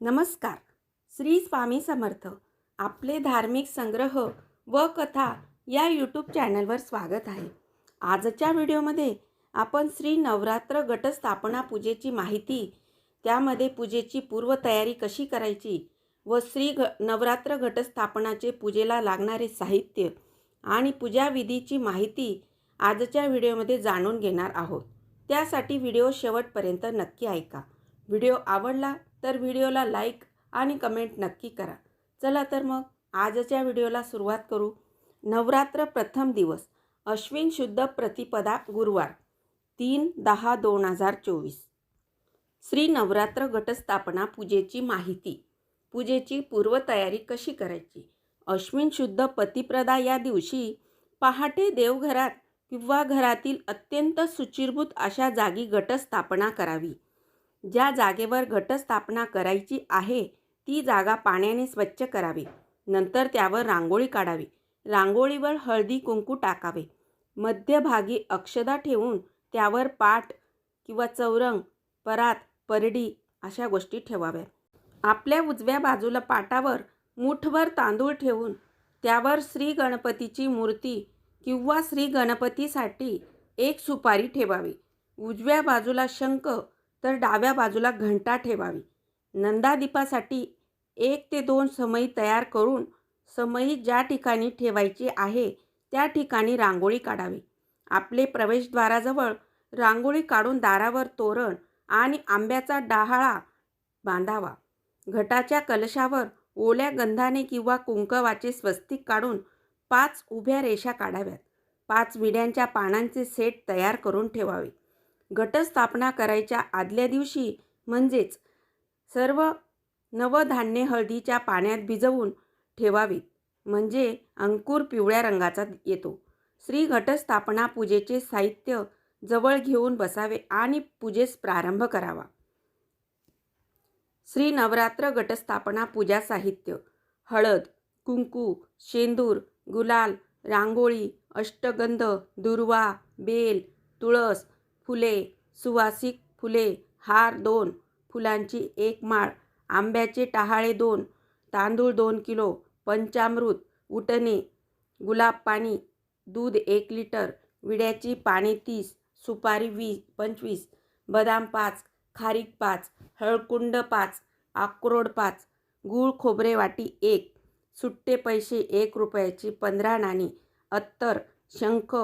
नमस्कार. श्री स्वामी समर्थ. आपले धार्मिक संग्रह व कथा या यूट्यूब चॅनलवर स्वागत आहे. आजच्या व्हिडिओमध्ये आपण श्री नवरात्र घटस्थापना पूजेची माहिती त्यामध्ये पूजेची पूर्वतयारी कशी करायची व श्री घ नवरात्र घटस्थापनाचे पूजेला लागणारे साहित्य आणि पूजाविधीची माहिती आजच्या व्हिडिओमध्ये जाणून घेणार आहोत. त्यासाठी व्हिडिओ शेवटपर्यंत नक्की ऐका. व्हिडिओ आवडला तर व्हिडिओला लाईक आणि कमेंट नक्की करा. चला तर मग आजच्या व्हिडिओला सुरुवात करू. नवरात्र प्रथम दिवस अश्विन शुद्ध प्रतिपदा गुरुवार तीन दहा दोन हजार चोवीस. श्री नवरात्र घटस्थापना पूजेची माहिती. पूजेची पूर्वतयारी कशी करायची? अश्विन शुद्ध प्रतिप्रदा या दिवशी पहाटे देवघरात किंवा घरातील अत्यंत सुचिरभूत अशा जागी घटस्थापना करावी. ज्या जागेवर घटस्थापना करायची आहे ती जागा पाण्याने स्वच्छ करावी. नंतर त्यावर रांगोळी काढावी. रांगोळीवर हळदी कुंकू टाकावे. मध्यभागी अक्षदा ठेवून त्यावर पाट किंवा चौरंग परात परडी अशा गोष्टी ठेवाव्या. आपल्या उजव्या बाजूला पाटावर मुठभर तांदूळ ठेवून त्यावर श्री गणपतीची मूर्ती किंवा श्री गणपतीसाठी एक सुपारी ठेवावी. उजव्या बाजूला शंख तर डाव्या बाजूला घंटा ठेवावी. नंदादीपासाठी एक ते दोन समई तयार करून समई ज्या ठिकाणी ठेवायची आहे त्या ठिकाणी रांगोळी काढावी. आपले प्रवेशद्वाराजवळ रांगोळी काढून दारावर तोरण आणि आंब्याचा डहाळा बांधावा. घटाच्या कलशावर ओल्या गंधाने किंवा कुंकवाचे स्वस्तिक काढून पाच उभ्या रेषा काढाव्यात. पाच विड्यांच्या पानांचे सेट तयार करून ठेवावे. घटस्थापना करायच्या आदल्या दिवशी म्हणजेच सर्व नवधान्ये हळदीच्या पाण्यात भिजवून ठेवावीत. म्हणजे अंकुर पिवळ्या रंगाचा येतो. श्री घटस्थापना पूजेचे साहित्य जवळ घेऊन बसावे आणि पूजेस प्रारंभ करावा. श्री नवरात्र घटस्थापना पूजा साहित्य. हळद कुंकू शेंदूर गुलाल रांगोळी अष्टगंध दुर्वा बेल तुळस फुले सुवासिक फुले हार दोन फुलांची एक माळ आंब्याचे टहाळे दोन तांदूळ दोन किलो पंचामृत उटणे गुलाब पाणी दूध एक लिटर विड्याची पाने तीस सुपारी वीस पंचवीस बदाम पाच खारीक पाच हळकुंड पाच अक्रोड पाच गूळ खोबरे वाटी एक सुट्टे पैसे एक रुपयाची पंधरा नाणी अत्तर शंख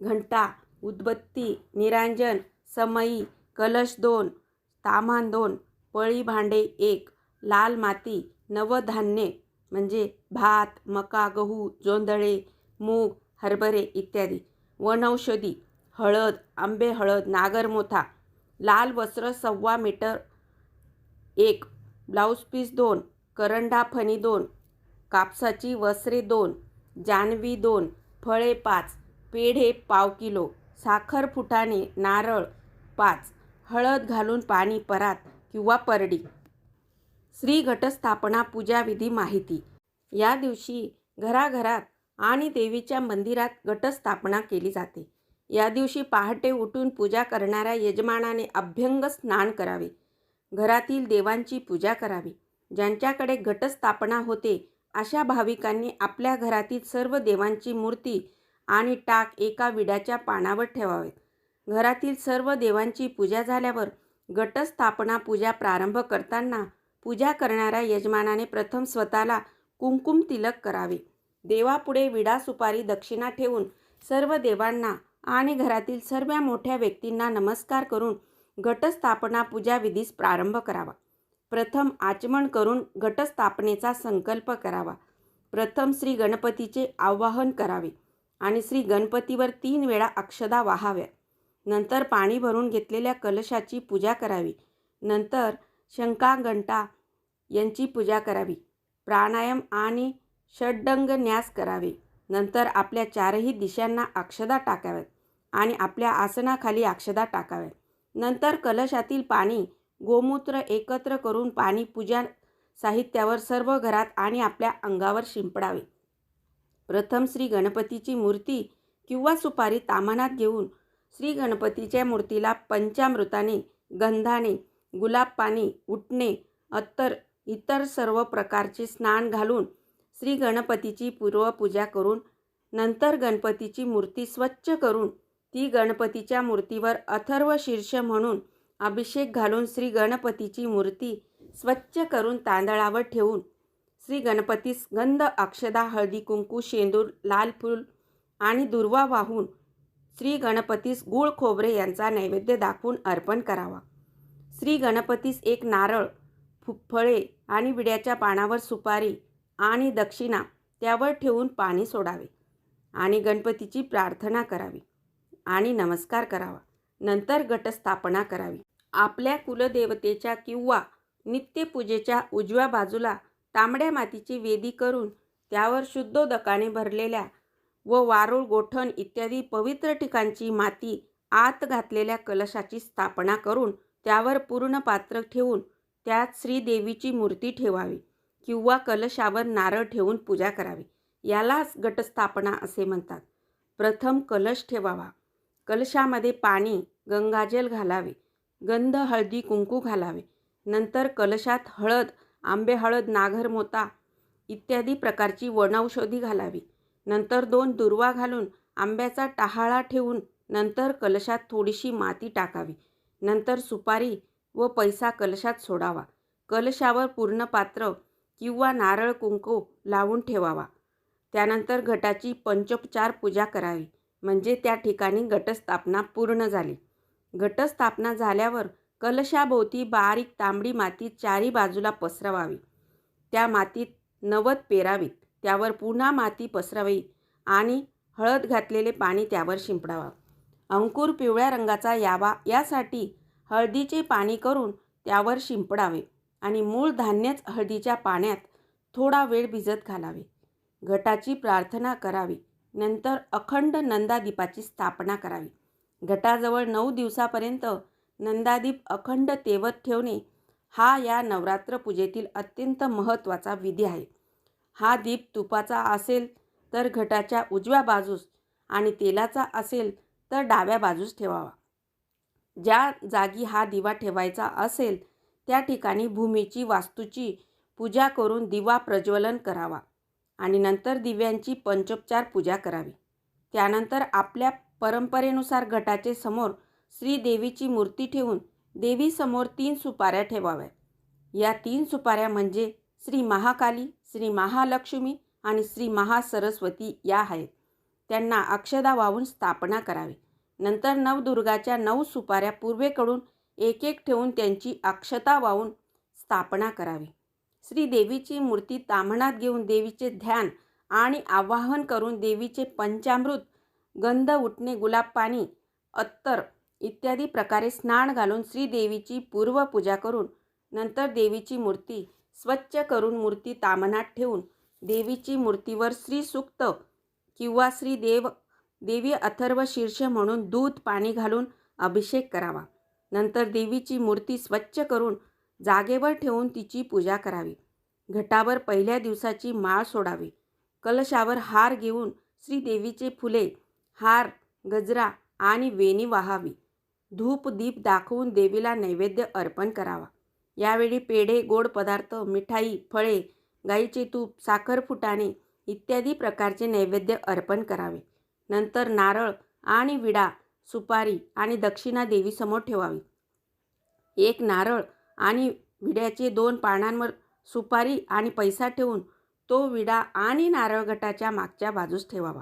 घंटा उदबत्ती निरांजन समई कलश दोन ताम्हान दोन पळी भांडे एक लाल माती नवधान्ये म्हणजे भात मका गहू जोंधळे मूग हरभरे इत्यादी. वनौषधी हळद आंबे हळद नागरमोथा लाल वस्त्र सव्वा मीटर एक ब्लाऊज पीस दोन करंडा फणी दोन कापसाची वस्त्रे दोन जानवी दोन फळे पाच पेढे पाव किलो साखर फुटाणे नारळ पाच हळद घालून पाणी परात किंवा परडी. श्री घटस्थापना पूजाविधी माहिती. या दिवशी घराघरात आणि देवीच्या मंदिरात घटस्थापना केली जाते. या दिवशी पहाटे उठून पूजा करणाऱ्या यजमानाने अभ्यंग स्नान करावे. घरातील देवांची पूजा करावी. ज्यांच्याकडे घटस्थापना होते अशा भाविकांनी आपल्या घरातील सर्व देवांची मूर्ती आणि टाक एका विड्याच्या पानावर ठेवावेत. घरातील सर्व देवांची पूजा झाल्यावर घटस्थापना पूजा प्रारंभ करताना पूजा करणाऱ्या यजमानाने प्रथम स्वतःला कुंकुम तिलक करावे. देवापुढे विडा सुपारी दक्षिणा ठेवून सर्व देवांना आणि घरातील सर्व मोठ्या व्यक्तींना नमस्कार करून घटस्थापना पूजा विधीस प्रारंभ करावा. प्रथम आचमन करून घटस्थापनेचा संकल्प करावा. प्रथम श्री गणपतीचे आवाहन करावे. आणि श्री गणपतीवर तीन वेळा अक्षदा वाहाव्या. नंतर पाणी भरून घेतलेल्या कलशाची पूजा करावी. नंतर शंका घंटा यांची पूजा करावी. प्राणायाम आणि षड्डंग न्यास करावे. नंतर आपल्या चारही दिशांना अक्षदा टाकाव्यात आणि आपल्या आसनाखाली अक्षदा टाकाव्यात. नंतर कलशातील पाणी गोमूत्र एकत्र करून पाणी पूजा साहित्यावर सर्व घरात आणि आपल्या अंगावर शिंपडावे. प्रथम श्री गणपतीची मूर्ती किंवा सुपारी तामानात घेऊन श्री गणपतीच्या मूर्तीला पंचामृताने गंधाने गुलाब पाणी उठणे अत्तर इतर सर्व प्रकारचे स्नान घालून श्री गणपतीची पूर्वपूजा करून नंतर गणपतीची मूर्ती स्वच्छ करून ती गणपतीच्या मूर्तीवर अथर्व शीर्ष म्हणून अभिषेक घालून श्री गणपतीची मूर्ती स्वच्छ करून तांदळावर ठेवून श्री गणपतीस गंध अक्षदा हळदी कुंकू शेंदूर लाल फूल आणि दुर्वा वाहून श्री गणपतीस गूळ खोबरे यांचा नैवेद्य दाखवून अर्पण करावा. श्री गणपतीस एक नारळ फु फळे आणि विड्याच्या पानावर सुपारी आणि दक्षिणा त्यावर ठेवून पाणी सोडावे आणि गणपतीची प्रार्थना करावी आणि नमस्कार करावा. नंतर घटस्थापना करावी. आपल्या कुलदेवतेच्या किंवा नित्यपूजेच्या उजव्या बाजूला तांबड्या मातीची वेदी करून त्यावर शुद्धोदकाने भरलेल्या व वारूळ गोठण इत्यादी पवित्र ठिकाणची माती आत घातलेल्या कलशाची स्थापना करून त्यावर पूर्ण पात्र ठेवून त्यात श्रीदेवीची मूर्ती ठेवावी किंवा कलशावर नारळ ठेवून पूजा करावी. यालाच घटस्थापना असे म्हणतात. प्रथम कलश ठेवावा. कलशामध्ये पाणी गंगाजल घालावे. गंध हळदी कुंकू घालावे. नंतर कलशात हळद आंबे हळद नागर मोता इत्यादी प्रकारची वनौषधी घालावी. नंतर दोन दुर्वा घालून आंब्याचा टहाळा ठेवून नंतर कलशात थोडीशी माती टाकावी. नंतर सुपारी व पैसा कलशात सोडावा. कलशावर पूर्ण पात्र किंवा नारळ कुंकू लावून ठेवावा. त्यानंतर घटाची पंचोपचार पूजा करावी. म्हणजे त्या ठिकाणी घटस्थापना पूर्ण झाली. घटस्थापना झाल्यावर कलशाभोवती बारीक तांबडी माती चारी बाजूला पसरवावी. त्या मातीत नवद पेरावीत. त्यावर पुन्हा माती पसरावी आणि हळद घातलेले पाणी त्यावर शिंपडावा. अंकुर पिवळ्या रंगाचा यावा यासाठी हळदीचे पाणी करून त्यावर शिंपडावे आणि मूळ धान्यच हळदीच्या पाण्यात थोडा वेळ भिजत घालावे. घटाची प्रार्थना करावी. नंतर अखंड नंदादीपाची स्थापना करावी. घटाजवळ नऊ दिवसापर्यंत नंदादीप अखंड तेवत ठेवणे हा या नवरात्र पूजेतील अत्यंत महत्त्वाचा विधी आहे. हा दीप तुपाचा असेल तर घटाच्या उजव्या बाजूस आणि तेलाचा असेल तर डाव्या बाजूस ठेवावा. ज्या जागी हा दिवा ठेवायचा असेल त्या ठिकाणी भूमीची वास्तूची पूजा करून दिवा प्रज्वलन करावा आणि नंतर दिव्यांची पंचोपचार पूजा करावी. त्यानंतर आपल्या परंपरेनुसार घटाचे समोर श्रीदेवीची मूर्ती ठेवून देवीसमोर तीन सुपाऱ्या ठेवाव्या या तीन सुपाऱ्या म्हणजे श्री महाकाली श्री महालक्ष्मी आणि श्री महासरस्वती या आहेत. त्यांना अक्षदा वाहून स्थापना करावी. नंतर नवदुर्गाच्या नऊ सुपाऱ्या पूर्वेकडून एक एक ठेवून त्यांची अक्षता वाहून स्थापना करावी. श्रीदेवीची मूर्ती ताम्हणात घेऊन देवीचे ध्यान आणि आवाहन करून देवीचे पंचामृत गंध उठणे गुलाब पाणी अत्तर इत्यादी प्रकारे स्नान घालून श्रीदेवीची पूर्वपूजा करून नंतर देवीची मूर्ती स्वच्छ करून मूर्ती तामनात ठेवून देवीची मूर्तीवर श्रीसूक्त किंवा श्रीदेव देवी अथर्व शीर्ष म्हणून दूध पाणी घालून अभिषेक करावा. नंतर देवीची मूर्ती स्वच्छ करून जागेवर ठेवून तिची पूजा करावी. घटावर पहिल्या दिवसाची माळ सोडावी. कलशावर हार घेऊन श्रीदेवीचे फुले हार गजरा आणि वेणी वाहावी. धूप दीप दाखवून देवीला नैवेद्य अर्पण करावा. यावेळी पेढे गोड पदार्थ मिठाई फळे गाईचे तूप साखर फुटाणे इत्यादी प्रकारचे नैवेद्य अर्पण करावे. नंतर नारळ आणि विडा सुपारी आणि दक्षिणा देवीसमोर ठेवावी. एक नारळ आणि विड्याचे दोन पानांवर सुपारी आणि पैसा ठेवून तो विडा आणि नारळ गटाच्या मागच्या बाजूस ठेवावा.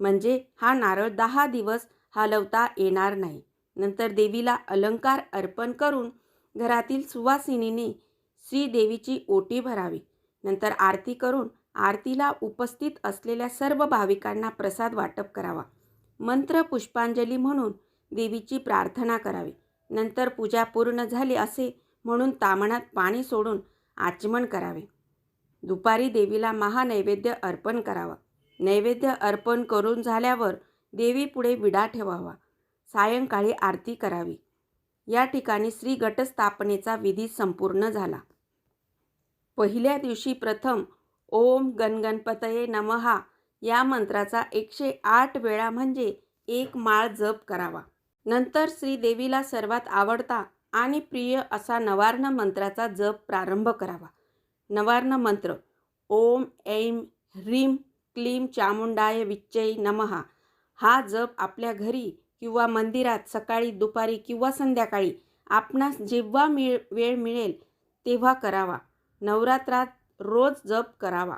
म्हणजे हा नारळ दहा दिवस हलवता येणार नाही. नंतर देवीला अलंकार अर्पण करून घरातील सुवासिनीने श्रीदेवीची ओटी भरावी. नंतर आरती करून आरतीला उपस्थित असलेल्या सर्व भाविकांना प्रसाद वाटप करावा. मंत्र पुष्पांजली म्हणून देवीची प्रार्थना करावी. नंतर पूजा पूर्ण झाली असे म्हणून तामणात पाणी सोडून आचमन करावे. दुपारी देवीला महानैवेद्य अर्पण करावा. नैवेद्य अर्पण करून झाल्यावर देवीपुढे विडा ठेवावा. सायंकाळी आरती करावी. या ठिकाणी श्री घटस्थापनेचा विधी संपूर्ण झाला. पहिल्या दिवशी प्रथम ओम गणगणपतये नमहा या मंत्राचा एकशे आठ वेळा म्हणजे एक माळ जप करावा. नंतर श्रीदेवीला सर्वात आवडता आणि प्रिय असा नवार्ण मंत्राचा जप प्रारंभ करावा. नवार्ण मंत्र ओम ऐं ह्रीं क्लीं चामुंडाय विच्चय नमः हा जप आपल्या घरी किंवा मंदिरात सकाळी दुपारी किंवा संध्याकाळी आपणास जेव्हा मिळ वेळ मिळेल तेव्हा करावा. नवरात्रात रोज जप करावा.